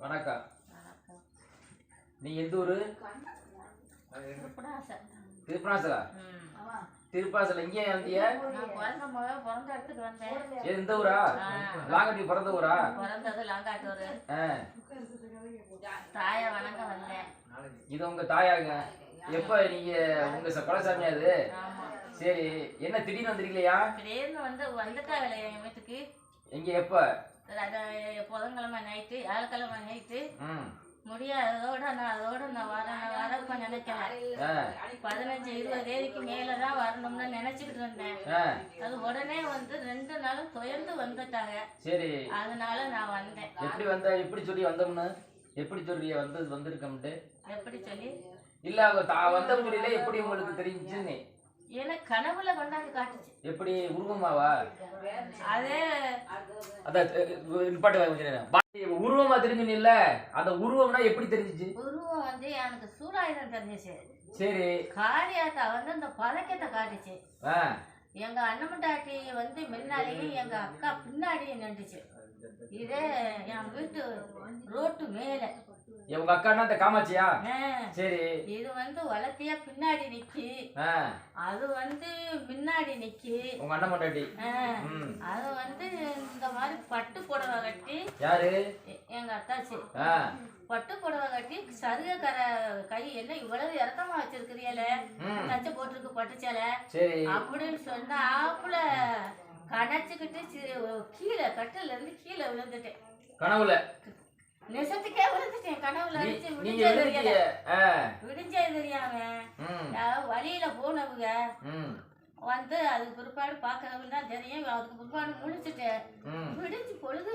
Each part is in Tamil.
வணக்கம். நீ எந்த ஊரு? முத பிறந்த இடத்துக்கு வந்தேன். எந்த ஊரா? லாங்கட்டி பிறந்த ஊரா? இது உங்க தாயாங்க. எப்ப நீங்க உங்க குலசாமி அது சரி என்ன திடீர்னு வந்திருக்கலையா? திடீர்னு வந்து வந்துட்டாங்களே என் வீட்டுக்கு? எங்க எப்ப? புதன்கிழமை நைட்டு ஏழக்கிழமை நைட்டு முடியாததோட நான் அதோட நான் நான் வரப்ப நினைக்கல. பதினஞ்சு இருபது தேதிக்கு மேல தான் வரணும்னு நினைச்சுக்கிட்டு இருந்தேன். அது உடனே வந்து ரெண்டு நாளும் துயர்ந்து வந்துட்டாங்க. சரி. அதனால நான் வந்தேன். எப்படி வந்த எப்படி சொல்லி வந்தோம்னு? எப்படி சொல்றிய வந்து வந்திருக்கோம்ட்டு? எப்படி சொல்லி? இல்ல அவங்க தா வந்த முடியல எப்படி உங்களுக்கு தெரிஞ்சுன்னு. எனக்கு கனவுல கொண்டாந்து காட்டுச்சு. எப்படி? உருவமாவா? அதே அதான் நிப்பாட்டு கொஞ்ச நேரம். உருவமா தெரிஞ்சுன்னு இல்ல அந்த உருவம்னா எப்படி தெரிஞ்சுச்சு? உருவம் வந்து எனக்கு சூடாயுதம் தெரிஞ்சிச்சு. சரி. காரியாத்தா வந்து அந்த பதக்கத்தை காட்டுச்சு. எங்க அண்ணமண்டாட்டி வந்து முன்னாலேயும் எங்க அக்கா பின்னாடியும் நின்றுச்சு. இதே என் வீட்டு ரோட்டு மேல. உங்க அக்கான்னா அந்த காமாட்சியா? சரி. இது வந்து வளர்த்தியா பின்னாடி நிக்கி. அது வந்து முன்னாடி நிக்கி. உங்க அண்ணன் பொண்டாட்டி. ஆ, ம். அது வந்து இந்த மாதிரி பட்டு புடவை கட்டி. யாரு? எங்க அத்தாச்சி. பட்டு புடவை கட்டி சருக கர கை என்ன இவ்வளவு இறக்கமா வச்சிருக்கிறீல தச்சு போட்டிருக்கு பட்டு சேலை. சரி. அப்படின்னு சொன்னா ஆப்புல கடைச்சுக்கிட்டு கீழே கட்டில இருந்து கீழே விழுந்துட்டேன். கனவுல. நெசத்துக்கே விழுந்துட்டேன். கனவுல விடிஞ்சே தெரியாம வழியில போனவங்க ம். வந்து அதுக்கு பிற்பாடு பார்க்கறவங்க தான் தெரியும். அதுக்கு பிற்பாடு முடிச்சுட்டேன் விடிஞ்சு பொழுது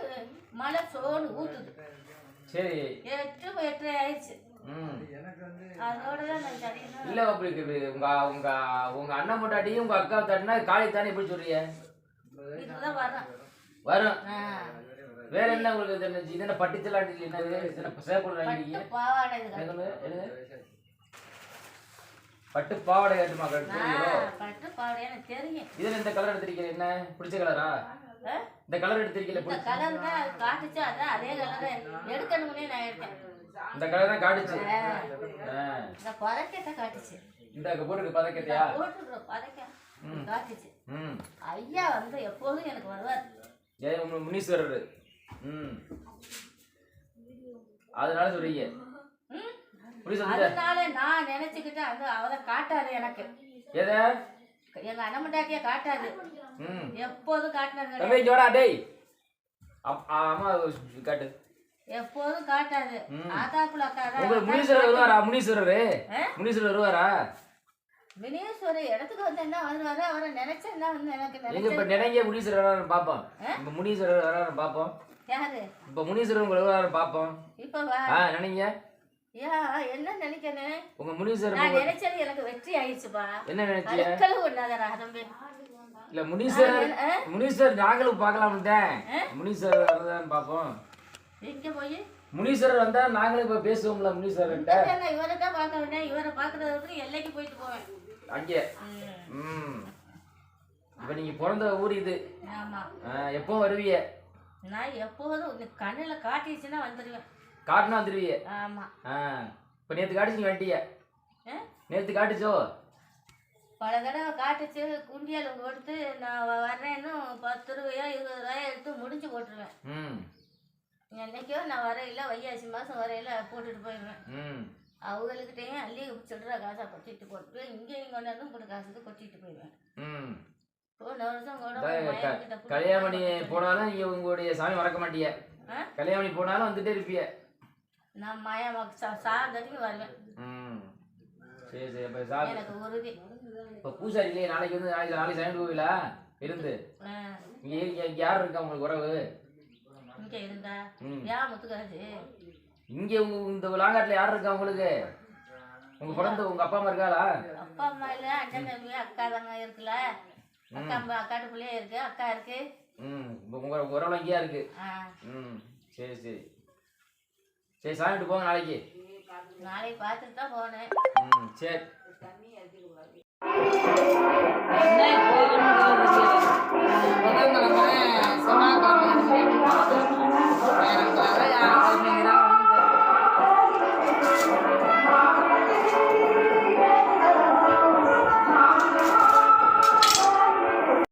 மழை சோறு ஊத்துது. சரி. எட்டு எட்டரை ஆயிடுச்சு. இல்ல இது உங்க உங்க உங்க அண்ணன் பொண்டாட்டியும் உங்க அக்கா தட்டினா காளி தானே எப்படி சொல்றீங்க? வரும். வேற என்ன உங்களுக்கு இது என்ன இது என்ன பட்டுச்சலாண்டி என்னது இது என்ன சேப்பல் வாங்கிட்டீங்க பட்டு பாவாடை இது என்னது? என்னது? பட்டு பாவாடை கட்டுமா? பட்டு பாவாடை எனக்கு தெரியும். இதுல இந்த கலர் எடுத்திருக்கீங்க என்ன? பிடிச்ச கலரா? இந்த கலர் எடுத்திருக்கீங்க இந்த கலர் தான் அது காட்டுச்சு. அதான் அதே கலரை எடுக்கணும்னே நான் எடுத்தேன். இந்த கலர் தான் காட்டுச்சு. இந்த பதக்கத்தை காட்டுச்சு. இந்த போட்டுருக்கு பதக்கத்தையா போட்டுக்கிற பதக்கம். காட்டுச்சு. ம். ஐயா வந்து எப்போதும் எனக்கு வருவார். முனீஸ்வரர். ம். அதனால சொல்றீங்க? முனீஸ்வரர் அதனால நான் நினைச்சுக்கிட்டு அந்த அவரை காட்டாது எனக்கு. எதை? எங்க அண்ணமண்டாட்டிய காட்டாது. ம். எப்போதும். தம்பி இங்க வாடா டேய். ஆமா காட்டு. எப்போதும் காட்டாது. ம். ஆத்தாப்புல உங்களுக்கு முனீஸ்வரர் வருவாரா? முனீஸ்வரர்? முனீஸ்வரர் வருவாரா? வினேஸ்வர இடத்துக்கு வந்து என்ன வருவாரு அவரை நினைச்சேன்னா வந்து எனக்கு எங்க இப்ப நினைச்சது? நினைங்க முனீஸ்வரர் வராரு பாப்போம் முனீஸ்வரர் வராரு பாப்போம் யாரு? இப்ப முனீஸ்வரர் உங்களை பாப்போம் இப்ப வா. ஆ நினைங்க. யா என்ன நினைக்கிறேன் உங்க முனீஸ்வரர் நான் நினைச்சது எனக்கு வெற்றி ஆயிடுச்சுப்பா. என்ன நினைச்சிய? கற்களவு ஒண்ணாதரா தம்பி இல்ல முனீஸ்வரர்? முனீஸ்வரர் நாங்களும் பார்க்கலாம் முனீஸ்வரர் வரதான்னு பாப்போம் எங்க போய்? முனீஸ்வரர் வந்தா நாங்களும் இப்ப பேசுவோம்ல முனீஸ்வரர்கிட்ட. இவரை தான் பார்க்க வேண்டாம் இவரை பார்க்கறதுக்கு எல்லைக்கு போயிட்டு போவேன். அங்கே. ம், இப்ப நீங்க பிறந்த ஊர் இது. எப்போ வருவீங்க? நான் எப்போதும் கண்ணுல காட்டிடுச்சுன்னா வந்துடுவேன் காட்டுனா வந்துருவீங்க ஆமா. ஆ இப்ப நேத்து காட்டுச்சு நீங்க வந்துட்டீங்க ஆ? நேத்து காட்டுச்சோ? பல தடவை காட்டுச்சு குண்டியால் கொடுத்து நான் வர்றேன்னு பத்து ரூபாயோ இருபது ரூபாயோ எடுத்து முடிச்சு போட்டுருவேன். ம். என்னைக்கோ நான் வரையில வையாசி மாதம் வரையில போட்டுட்டு போயிடுவேன். அவங்களுக்கிட்டையும் அள்ளி சில்லற காசை கொட்டிட்டு போட்டு இங்கேயும் கொண்டாந்து போட்டு காசுக்கு கொட்டிட்டு போயிடுவேன். ம். போன வருஷம் கூட அதான் ஒரு க- பையன்கிட்ட கொடுத்து கல்யாணம் பண்ணி போனாலும் நீங்க உங்களுடைய சாமி மறக்க? கல்யாணம் பண்ணி போனாலும் வந்துட்டே இருப்பீங்க நான் மய சாதத்துக்கு வருவேன். ம். சரி சரி அப்ப சாமி எனக்கு உறுதி. இப்ப பூசாரி இல்லையே நாளைக்கு வந்து நாளைக்கு நாளைக்கு சாமி கோவிலா இருந்து. இங்க இங்க யார் இருக்கா உங்களுக்கு உறவு? இங்க இருந்தா ம். ஏன் முத்துக்காது இங்க உங்க இந்த விளாங்காட்டுல யார் இருக்கா உங்களுக்கு? உங்க பிறந்த உங்க அப்பா அம்மா இருக்காளா? அப்பா அம்மா இல்ல அண்ணன் தம்பி அக்கா தங்க இருக்குல்ல. அக்கா அம்மா அக்காட்டு பிள்ளைய இருக்கு? அக்கா இருக்கு? ம் இப்ப உங்க உறவுல இங்கேயா இருக்கு? ஆ, ம் சரி சரி. சரி சாமிட்டு போங்க நாளைக்கு. நாளைக்கு பார்த்துட்டு தான் போனேன். ம் சரி.